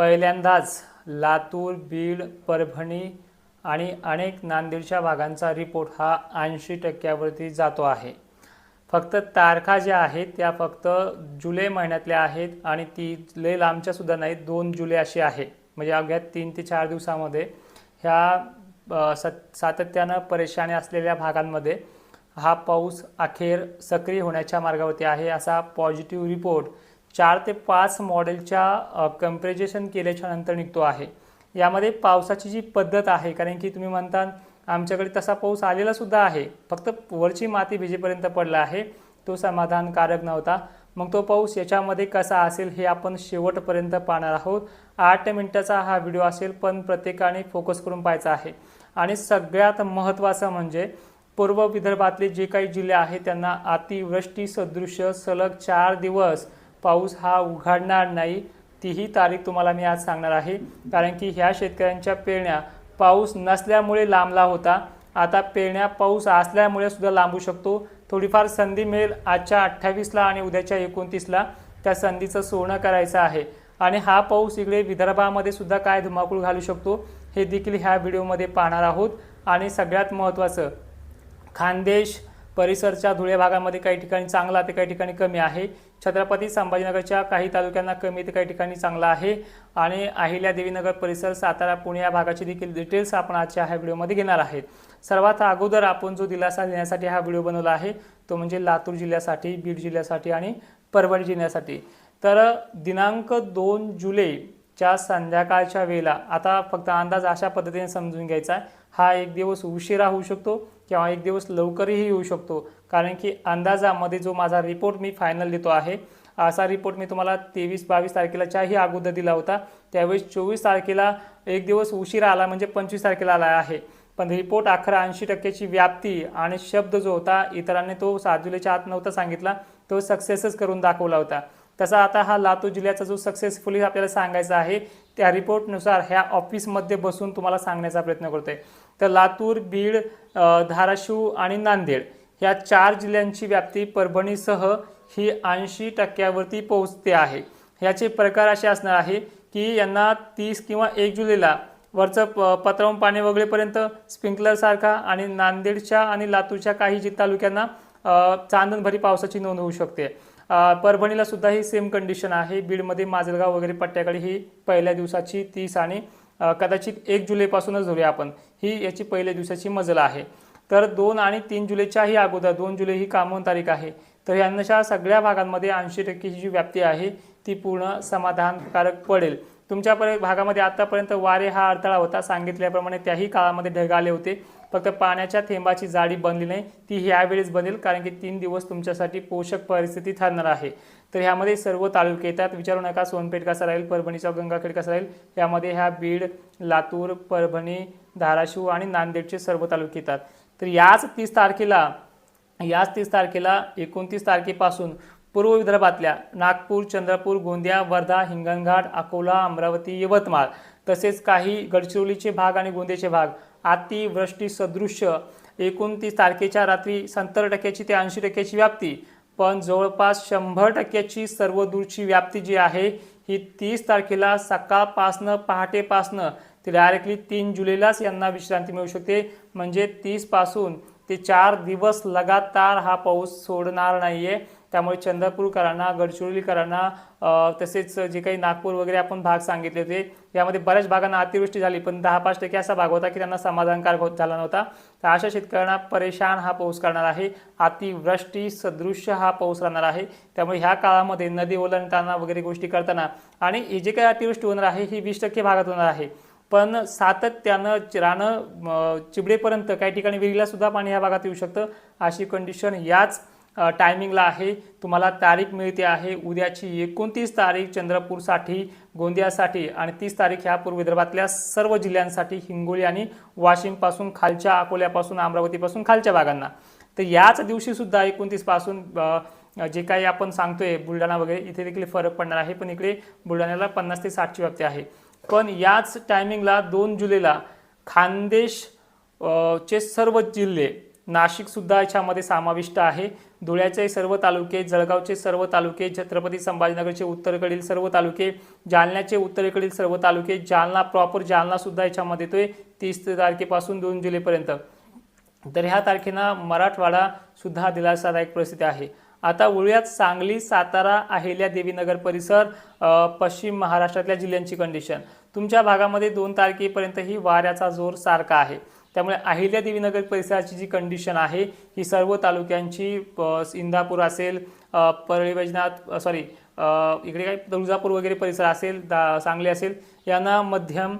पहिल्यांदाच लातूर बीड परभणी आणि अनेक नांदेडच्या भागांचा रिपोर्ट हा ऐंशी टक्क्यावरती जातो आहे. फक्त तारखा ज्या आहेत त्या फक्त जुलै महिन्यातल्या आहेत आणि ती लय लांबच्या सुद्धा नाहीत दोन जुलै अशी आहे. म्हणजे अवघ्या तीन ते चार दिवसामध्ये ह्या सत सातत्यानं परेशानी असलेल्या भागांमध्ये हा पाऊस अखेर सक्रिय होण्याच्या मार्गावरती आहे असा पॉझिटिव्ह रिपोर्ट चार ते पाच मॉडेलच्या कंपॅरिझन केल्याच्यानंतर निघतो आहे. यामध्ये पावसाची जी पद्धत आहे कारण की तुम्ही म्हणता आमच्याकडे तसा पाऊस आलेला सुद्धा आहे. फक्त वरची माती भिजेपर्यंत पडला आहे. तो समाधानकारक नव्हता. मग तो पाऊस याच्यामध्ये कसा असेल हे आपण शेवटपर्यंत पाहणार आहोत. आठ मिनटाचा हा व्हिडिओ असेल पण प्रत्येकाने फोकस करून पाहायचा आहे. आणि सगळ्यात महत्त्वाचं म्हणजे पूर्व विदर्भातले जे काही जिल्हे आहेत त्यांना अतिवृष्टी सदृश्य सलग चार दिवस पाऊस हा उघडणार नाही तीही तारीख तुम्हाला मी आज सांगणार आहे. कारण की ह्या शेतकऱ्यांच्या पेरण्या पाऊस नसल्यामुळे लांबला होता. आता पेरण्या पाऊस असल्यामुळे सुद्धा लांबू शकतो. थोडीफार संधी मिळेल आजच्या अठ्ठावीसला आणि उद्याच्या एकोणतीसला. त्या संधीचं सोनं करायचं आहे. आणि हा पाऊस इकडे विदर्भामध्ये सुद्धा काय धुमाकूळ घालू शकतो हे देखील ह्या व्हिडिओमध्ये पाहणार आहोत. आणि सगळ्यात महत्त्वाचं खानदेश परिसरच्या धुळे भागामध्ये काही ठिकाणी चांगला ते काही ठिकाणी कमी आहे. छत्रपती संभाजीनगरच्या काही तालुक्यांना कमी ते काही ठिकाणी चांगला आहे. आणि अहिल्या देवीनगर परिसर सातारा पुणे या भागाची देखील डिटेल्स आपण आजच्या ह्या व्हिडिओमध्ये घेणार आहेत सर्वात अगोदर आपण जो दिलासा देण्यासाठी हा व्हिडिओ बनवला आहे तो म्हणजे लातूर जिल्ह्यासाठी बीड जिल्ह्यासाठी आणि परभणी जिल्ह्यासाठी. तर दिनांक दोन जुलै च्या संध्याकाळच्या वेळेला. आता फक्त अंदाज अशा पद्धतीने समजून घ्यायचा आहे. हा एक दिवस उशिरा होऊ शकतो किंवा एक दिवस लवकरही येऊ शकतो. कारण की अंदाजामध्ये जो माझा रिपोर्ट मी फायनल देतो आहे असा रिपोर्ट मी तुम्हाला तेवीस बावीस तारखेलाच्याही अगोदर दिला होता. त्यावेळेस चोवीस तारखेला एक दिवस उशिरा आला म्हणजे पंचवीस तारखेला आला आहे. पण रिपोर्ट अकरा ऐंशी टक्क्याची व्याप्ती आणि शब्द जो होता इतरांनी तो सात जुलैच्या आत नव्हता सांगितला. तो सक्सेसच करून दाखवला होता. तसा आता हा लातूर जिल्ह्याचा जो सक्सेसफुली आपल्याला सांगायचा आहे त्या रिपोर्टनुसार ह्या ऑफिसमध्ये बसून तुम्हाला सांगण्याचा प्रयत्न करतोय. तर लातूर बीड धाराशिव आणि नांदेड ह्या चार जिल्ह्यांची व्याप्ती परभणीसह ही ऐंशी टक्क्यावरती पोहोचते आहे. ह्याचे प्रकार असे असणार आहे की यांना तीस किंवा एक जुलैला वरचं प पत्रावून पाणी वगळेपर्यंत स्प्रिंकलरसारखा आणि नांदेडच्या आणि लातूरच्या काही जी तालुक्यांना चांदणभरी पावसाची नोंद होऊ शकते. परभणीला सुद्धा ही सेम कंडिशन आहे. बीडमध्ये माजलगाव वगैरे पट्ट्याकडे ही पहिल्या दिवसाची तीस आणि कदाचित एक जुलैपासूनच धरूया आपण. ही याची पहिल्या दिवसाची मजल आहे. तर दोन आणि तीन जुलैच्याही अगोदर दोन जुलै ही कामून तारीख आहे. तर यांच्या सगळ्या भागांमध्ये ऐंशी टक्केची जी व्याप्ती आहे ती पूर्ण समाधानकारक पडेल. तुमच्या पर भागामध्ये आतापर्यंत वारे हा अडथळा होता. सांगितल्याप्रमाणे त्याही काळामध्ये ढगाले होते. फक्त पाण्याच्या थेंबाची जाडी बनली नाही. ती ह्यावेळेस बनेल कारण की तीन दिवस तुमच्यासाठी पोषक परिस्थिती ठरणार आहे. तर ह्यामध्ये सर्व तालुके येतात. विचारू नका सोनपेठ कसा राहील परभणीचा गंगाखेड कसा राहील यामध्ये ह्या बीड लातूर परभणी धाराशिव आणि नांदेडचे सर्व तालुके येतात. तर याच तीस तारखेला याच तीस तारखेला एकोणतीस तारखेपासून पूर्व विदर्भातल्या नागपूर चंद्रपूर गोंदिया वर्धा हिंगणघाट अकोला अमरावती यवतमाळ तसेच काही गडचिरोलीचे भाग आणि गोंदियाचे भाग अतिवृष्टी सदृश्य एकोणतीस तारखेच्या रात्री सत्तर टक्क्याची ते ऐंशी टक्क्याची व्याप्ती. पण जवळपास शंभर टक्क्याची सर्व दूरची व्याप्ती जी आहे ही तीस तारखेला सकाळपासनं पहाटेपासनं ते डायरेक्टली तीन जुलैलाच यांना विश्रांती मिळू शकते. म्हणजे तीसपासून ते चार दिवस लगातार हा पाऊस सोडणार नाही आहे त्यामुळे चंद्रपूरकरांना गडचिरोलीकरांना तसेच जे काही नागपूर वगैरे आपण भाग सांगितले होते यामध्ये बऱ्याच भागांना अतिवृष्टी झाली पण दहा पाच टक्के असा भाग होता की त्यांना समाधानकारक होत झाला नव्हता. तर अशा शेतकऱ्यांना परेशान हा पाऊस करणार आहे. अतिवृष्टी सदृश्य हा पाऊस राहणार आहे. त्यामुळे ह्या काळामध्ये नदी ओलांडताना वगैरे गोष्टी करताना आणि हे जे काही अतिवृष्टी होणार आहे ही वीस टक्के भागात होणार आहे. पण सातत्यानं च- रानं चिबडेपर्यंत काही ठिकाणी विहिरीला सुद्धा पाणी ह्या भागात येऊ शकतं. अशी कंडिशन याच टायमिंगला आहे. तुम्हाला तारीख मिळते आहे. उद्याची एकोणतीस तारीख चंद्रपूरसाठी गोंदियासाठी आणि तीस तारीख ह्या पूर्व विदर्भातल्या सर्व जिल्ह्यांसाठी हिंगोली आणि वाशिमपासून खालच्या अकोल्यापासून अमरावतीपासून खालच्या भागांना. तर याच दिवशीसुद्धा एकोणतीसपासून जे काही आपण सांगतोय बुलढाणा वगैरे इथे देखील फरक पडणार आहे. पण इकडे बुलढाण्याला पन्नास ते साठची व्याप्ती आहे. पण याच टायमिंगला दोन जुलैला खानदेश चे सर्व जिल्हे नाशिकसुद्धा याच्यामध्ये समाविष्ट आहे. धुळ्याचे सर्व तालुके जळगावचे सर्व तालुके छत्रपती संभाजीनगरचे उत्तरेकडील सर्व तालुके जालन्याचे उत्तरेकडील सर्व तालुके जालना प्रॉपर जालनासुद्धा याच्यामध्ये येतोय तीस तारखेपासून दोन जुलैपर्यंत. तर ह्या तारखेला मराठवाडा सुद्धा दिलासादायक परिस्थिती आहे. आता वळूयात सांगली सातारा अहिल्या देवीनगर परिसर पश्चिम महाराष्ट्रातल्या जिल्ह्यांची कंडिशन तुमच्या भागामध्ये दोन तारखेपर्यंत ही वाऱ्याचा जोर सारखा आहे. त्यामुळे अहिल्या देवीनगर परिसराची जी कंडिशन आहे ही सर्व तालुक्यांची इंदापूर असेल परळी वैजनाथ सॉरी इकडे काय तुळजापूर वगैरे परिसर असेल दा सांगली असेल यांना मध्यम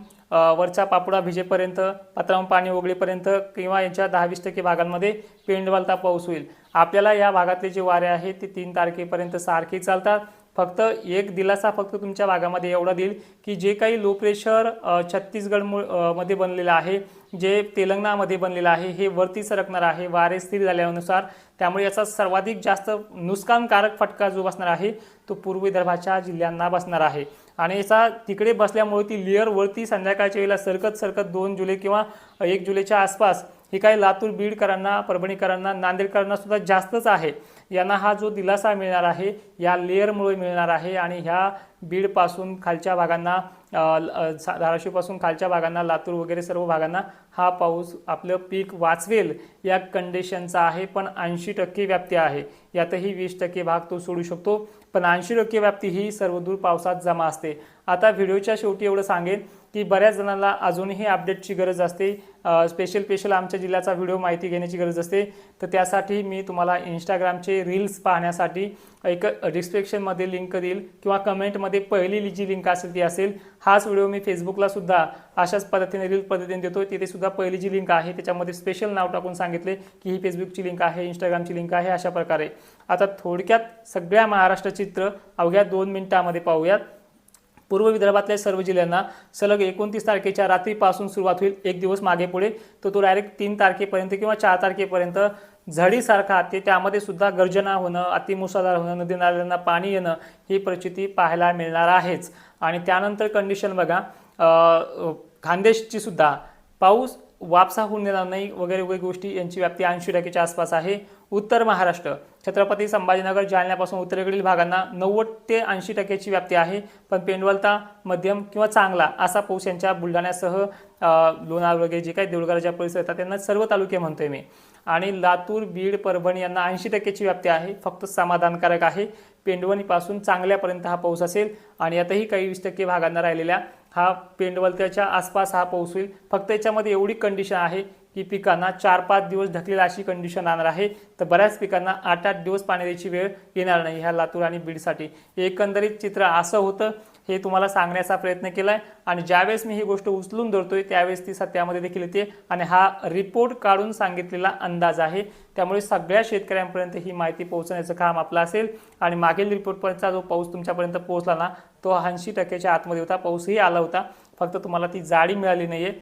वरचा पापुडा भिजेपर्यंत पात्रावून पाणी ओगळेपर्यंत किंवा यांच्या दहावीस टक्के भागांमध्ये पेंडवालता पाऊस होईल. आपल्याला या भागातले जे वारे आहेत ते तीन तारखेपर्यंत सारखे चालतात. फक्त एक दिलासा फक्त तुमच्या भागामध्ये एवढा देईल की जे काही लो प्रेशर छत्तीसगडमध्ये बनलेलं आहे जे तेलंगणामध्ये बनलेलं आहे हे वरती सरकणार आहे वारे स्थिर झाल्यानुसार त्यामुळे याचा सर्वाधिक जास्त नुकसानकारक फटका जो बसणार आहे तो पूर्व विदर्भाच्या जिल्ह्यांना बसणार आहे. आणि याचा तिकडे बसल्यामुळे ती लेअरवरती संध्याकाळच्या वेळेला सरकत सरकत दोन जुलै किंवा एक जुलैच्या आसपास हे काही लातूर बीडकरांना परभणीकरांना नांदेडकरांना सुद्धा जास्तच आहे. यांना हा जो दिलासा मिळणार आहे या लेअरमुळे मिळणार आहे आणि ह्या बीडपासून खालच्या भागांना ल- धाराशिवपासून खालच्या भागांना लातूर वगैरे सर्व भागांना हा पाऊस आपलं पीक वाचवेल या कंडिशनचा आहे. पण ऐंशी टक्के व्याप्ती आहे. यातही वीस टक्के भाग तो सोडू शकतो. पण ऐंशी टक्के व्याप्ती ही सर्वदूर पावसात जमा असते. आता व्हिडिओच्या शेवटी एवढं सांगेन की बऱ्याच जणांना अजूनही अपडेटची गरज असते. स्पेशल स्पेशल आमच्या जिल्ह्याचा व्हिडिओ माहिती घेण्याची गरज असते. तर त्यासाठी मी तुम्हाला इंस्टाग्रामचे रील्स पाहण्यासाठी एक डिस्क्रिप्शनमध्ये लिंक देईल किंवा कमेंटमध्ये पहिली जी लिंक असेल ती असेल. हाच व्हिडिओ मी फेसबुकला सुद्धा अशाच पद्धतीने रील पद्धतीने देतो तिथे सुद्धा पहिली जी लिंक आहे त्याच्यामध्ये स्पेशल नाव टाकून सांगितले की ही फेसबुकची लिंक आहे इंस्टाग्रामची लिंक आहे अशा प्रकारे. आता थोडक्यात सगळ्या महाराष्ट्र चित्र अवघ्या दोन मिनिटामध्ये पाहूयात. पूर्व विदर्भातल्या सर्व जिल्ह्यांना सलग एकोणतीस तारखेच्या रात्रीपासून सुरुवात होईल. एक दिवस मागे पुढे. तर तो डायरेक्ट तीन तारखेपर्यंत किंवा चार तारखेपर्यंत झडीसारखा ते त्यामध्ये सुद्धा गर्जना होणं अतिमुसळधार होणं नदी नाल्यांना पाणी येणं ही परिस्थिती पाहायला मिळणार आहेच. आणि त्यानंतर कंडिशन बघा अ, खानदेशची सुद्धा पाऊस वापसा होऊन देणार नाही वगैरे वगैरे गोष्टी यांची व्याप्ती ऐंशी टक्केच्या आसपास आहे. उत्तर महाराष्ट्र छत्रपती संभाजीनगर जालन्यापासून उत्तरेकडील भागांना नव्वद ते ऐंशी टक्क्याची व्याप्ती आहे. पण पेंडवलता मध्यम किंवा चांगला असा पाऊस यांच्या बुलढाण्यासह लोणार वगैरे जे काही देऊळगाच्या परिसर येतात त्यांना सर्व तालुके म्हणतोय मी. आणि लातूर बीड परभणी यांना ऐंशी टक्क्याची व्याप्ती आहे. फक्त समाधानकारक आहे. पेंडवणीपासून चांगल्यापर्यंत हा पाऊस असेल आणि यातही काही वीस टक्के भागांना राहिलेल्या हा पेंडवलत्याच्या आसपास हा पाऊस होईल. फक्त याच्यामध्ये एवढी कंडिशन आहे की पिकांना चार पाच दिवस ढकलेल अशी कंडिशन राहणार आहे. तर बऱ्याच पिकांना आठ आठ दिवस पाणी द्यायची वेळ येणार नाही ह्या लातूर आणि बीडसाठी. एकंदरीत चित्र असं होतं हे तुम्हाला सांगण्याचा प्रयत्न केला आहे आणि ज्यावेळेस मी ही गोष्ट उचलून धरतोय त्यावेळेस ती सत्यामध्ये देखील येते. आणि हा रिपोर्ट काढून सांगितलेला अंदाज आहे. त्यामुळे सगळ्या शेतकऱ्यांपर्यंत ही माहिती पोहोचण्याचं काम आपलं असेल. आणि मागील रिपोर्टपर्यंतचा जो पाऊस तुमच्यापर्यंत पोहोचला ना तो ऐंशी टक्क्याच्या आतमध्ये होता. पाऊसही आला होता. फक्त तुम्हाला ती जाडी मिळाली नाहीये.